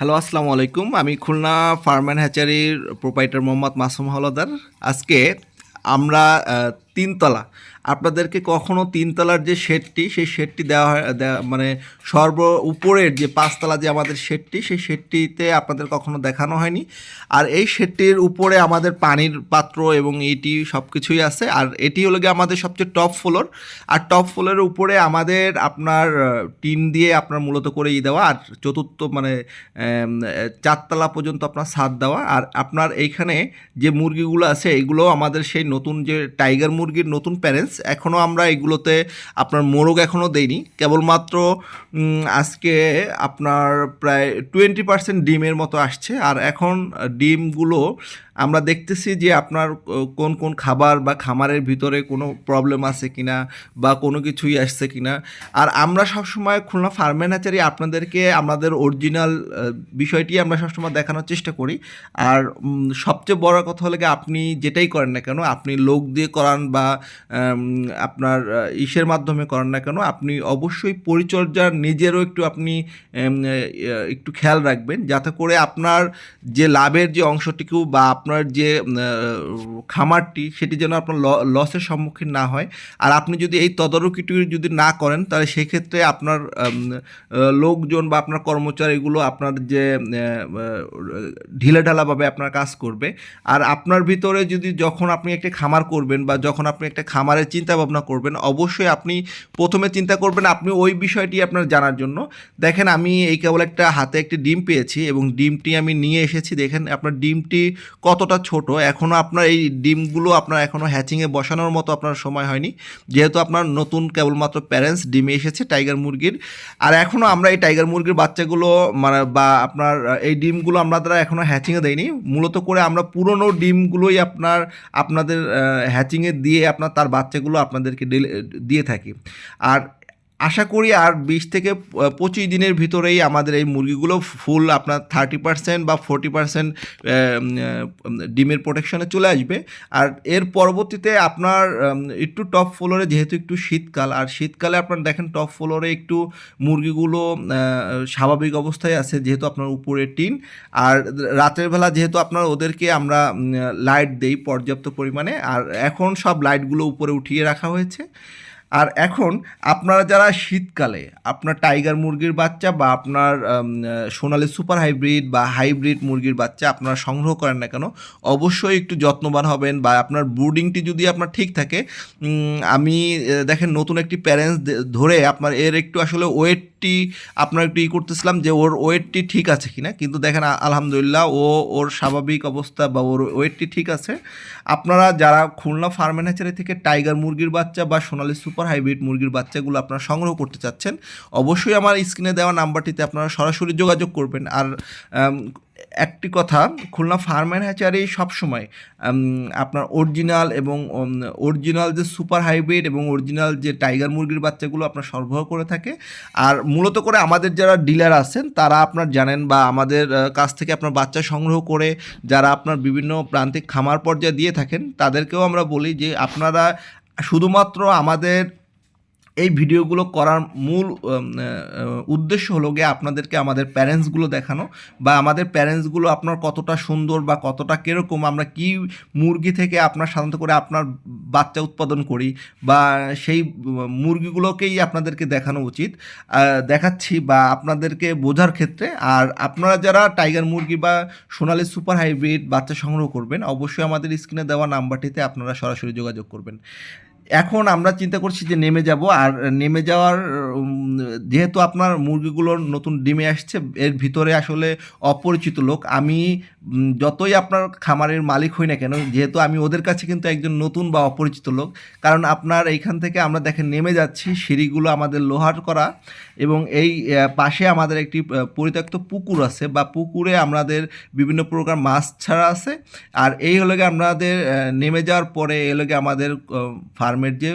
Hello, আসসালামু আলাইকুম। আমি খুলনা ফার্ম অ্যান্ড হ্যাচারির প্রোপাইটার মোহাম্মদ মাসুম হলদার আজকে আমরা তিনতলা। আপনাদেরকে কখনো তিনতলার যে শেডটি, সেই শেডটি দেওয়া হয় মানে সর্ব উপরের যে পাঁচতলা যে আমাদের শেডটি, সেই শেডটিতে আপনাদের কখনো দেখানো হয়নি। আর এই শেডটির উপরে আমাদের পানির পাত্র এবং এটি সব কিছুই আছে। আর এটি হলো গিয়ে আমাদের সবচেয়ে টপ ফ্লোর। আর টপ ফ্লোরের উপরে আমাদের আপনার টিন দিয়ে আপনার মূলত করে ই দেওয়া। আর চতুর্থ মানে চারতলা পর্যন্ত আপনার ছাদ দেওয়া। আর আপনার এইখানে যে মুরগিগুলো আছে এগুলো আমাদের সেই নতুন যে টাইগার মুরগির নতুন প্যারেন্টস এখনও আমরা এগুলোতে আপনার মোরগ এখনও দেইনি। কেবলমাত্র আজকে আপনার প্রায় টোয়েন্টি পার্সেন্ট ডিমের মতো আসছে। আর এখন ডিমগুলো আমরা দেখতেছি যে আপনার কোন কোন খাবার বা খামারের ভিতরে কোনো প্রবলেম আছে কিনা বা কোনো কিছুই আসছে কিনা। আর আমরা সবসময় খুলনা ফার্মে আপনাদেরকে আমাদের অরিজিনাল বিষয়টি আমরা সবসময় দেখানোর চেষ্টা করি। আর সবচেয়ে বড় কথা হলো আপনি যেটাই করেন না কেন, আপনি লোক দিয়ে করান বা আপনার ইসের মাধ্যমে করেন না কেন, আপনি অবশ্যই পরিচর্যার নিজেরও একটু আপনি একটু খেয়াল রাখবেন যাতে করে আপনার যে লাভের যে অংশটুকু বা আপনার যে খামারটি সেটি যেন আপনার লসের সম্মুখীন না হয়। আর আপনি যদি এই তদারকিটি যদি না করেন, তাহলে সেক্ষেত্রে আপনার লোকজন বা আপনার কর্মচারীগুলো আপনার যে ঢিলে ঢালাভাবে আপনার কাজ করবে। আর আপনার ভিতরে যদি যখন আপনি একটা খামার করবেন বা যখন আপনি একটা খামারের চিন্তা ভাবনা করবেন, অবশ্যই আপনি প্রথমে চিন্তা করবেন আপনি ওই বিষয়টি আপনার জানার জন্য। দেখেন আমি এই কেবল একটা হাতে একটি ডিম পেয়েছি এবং ডিমটি আমি নিয়ে এসেছি। দেখেন আপনার ডিমটি কতটা ছোট এখনও আপনার এই ডিমগুলো আপনার এখনও হ্যাচিংয়ে বসানোর মতো আপনার সময় হয়নি। যেহেতু আপনার নতুন কেবলমাত্র প্যারেন্টস ডিমে এসেছে টাইগার মুরগির, আর এখনও আমরা এই টাইগার মুরগির বাচ্চাগুলো মানে বা আপনার এই ডিমগুলো আমরা তারা এখনও হ্যাচিংয়ে দেয়নি মূলত করে আমরা পুরনো ডিমগুলোই আপনার, আপনাদের হ্যাচিংয়ে দিয়ে আপনার তার বাচ্চাগুলো আপনাদেরকে দিয়ে থাকি। আর আশা করি আর বিশ থেকে পঁচিশ দিনের ভিতরেই আমাদের এই মুরগিগুলো ফুল আপনার থার্টি পার্সেন্ট বা ফোর্টি পার্সেন্ট ডিমের প্রোটেকশনে চলে আসবে। আর এর পরবর্তীতে আপনার একটু টপ ফ্লোরে যেহেতু একটু শীতকাল, আর শীতকালে আপনার দেখেন টপ ফ্লোরে একটু মুরগিগুলো স্বাভাবিক অবস্থায় আছে যেহেতু আপনার উপরে টিন। আর রাতের বেলা যেহেতু আপনার ওদেরকে আমরা লাইট দেই পর্যাপ্ত পরিমাণে, আর এখন সব লাইটগুলো উপরে উঠিয়ে রাখা হয়েছে। আর এখন আপনারা যারা শীতকালে, আপনার টাইগার মুরগির বাচ্চা বা আপনার সোনালি সুপার হাইব্রিড বা হাইব্রিড মুরগির বাচ্চা আপনারা সংগ্রহ করেন না কেন, অবশ্যই একটু যত্নবান হবেন বা আপনার ব্রুডিংটি যদি আপনার ঠিক থাকে আমি দেখেন নতুন একটি প্যারেন্টস ধরে আপনার এর একটু আসলে ওয়েটটি, আপনার একটু ই করতেছিলাম যে ওর ওয়েটটি ঠিক আছে কিনা। কিন্তু দেখেন আলহামদুলিল্লাহ ও ওর স্বাভাবিক অবস্থা বা ওর ওয়েটটি ঠিক আছে। আপনারা যারা খুলনা ফার্মে নেচারি থেকে টাইগার মুরগির বাচ্চা বা সোনালি সুপার হাইব্রিড মুরগির বাচ্চাগুলো আপনারা সংগ্রহ করতে চাচ্ছেন, অবশ্যই আমার স্ক্রিনে দেওয়া নাম্বারটিতে আপনারা সরাসরি যোগাযোগ করবেন। আর একটি কথা, খুলনা ফার্ম অ্যান্ড হ্যাচারি সবসময় আপনার অরিজিনাল এবং অরিজিনাল যে সুপার হাইব্রিড এবং অরিজিনাল যে টাইগার মুরগির বাচ্চাগুলো আপনার সরবরাহ করে থাকে, আর মূলত করে আমাদের যারা ডিলার আছেন, তারা আপনার জানেন বা আমাদের কাছ থেকে আপনার বাচ্চা সংগ্রহ করে যারা আপনার বিভিন্ন প্রান্তিক খামার পর্যায়ে দিয়ে থাকেন, তাদেরকেও আমরা বলি যে আপনারা শুধুমাত্র আমাদের এই ভিডিওগুলো করার মূল উদ্দেশ্য হলো গিয়ে আপনাদেরকে আমাদের প্যারেন্টসগুলো দেখানো বা আমাদের প্যারেন্টসগুলো আপনার কতটা সুন্দর বা কতটা কীরকম আমরা কি মুরগি থেকে আপনার সাধারণত করে আপনার বাচ্চা উৎপাদন করি বা সেই মুরগিগুলোকেই আপনাদেরকে দেখানো উচিত দেখাচ্ছি বা আপনাদেরকে বোঝার ক্ষেত্রে। আর আপনারা যারা টাইগার মুরগি বা সোনালি সুপার হাইব্রিড বাচ্চা সংগ্রহ করবেন, অবশ্যই আমাদের স্ক্রিনে দেওয়া নাম্বারটিতে আপনারা সরাসরি যোগাযোগ করবেন। এখন আমরা চিন্তা করছি যে নেমে যাব আর নেমে যাওয়ার যেহেতু আপনার মুরগিগুলোর নতুন ডিমে আসছে, এর ভিতরে আসলে অপরিচিত লোক। আমি যতই আপনার খামারের মালিক হই না কেন, যেহেতু আমি ওদের কাছে কিন্তু একজন নতুন বা অপরিচিত লোক, কারণ আপনার এইখান থেকে আমরা দেখেন নেমে যাচ্ছি, সিঁড়িগুলো আমাদের লোহার করা এবং এই পাশে আমাদের একটি পরিত্যক্ত পুকুর আছে। বা পুকুরে আমাদের বিভিন্ন প্রকার মাছ ছাড়া আছে। আর এই হলো আমাদের নেমে যাওয়ার পরে এই হলো আমাদের ফার্মের যে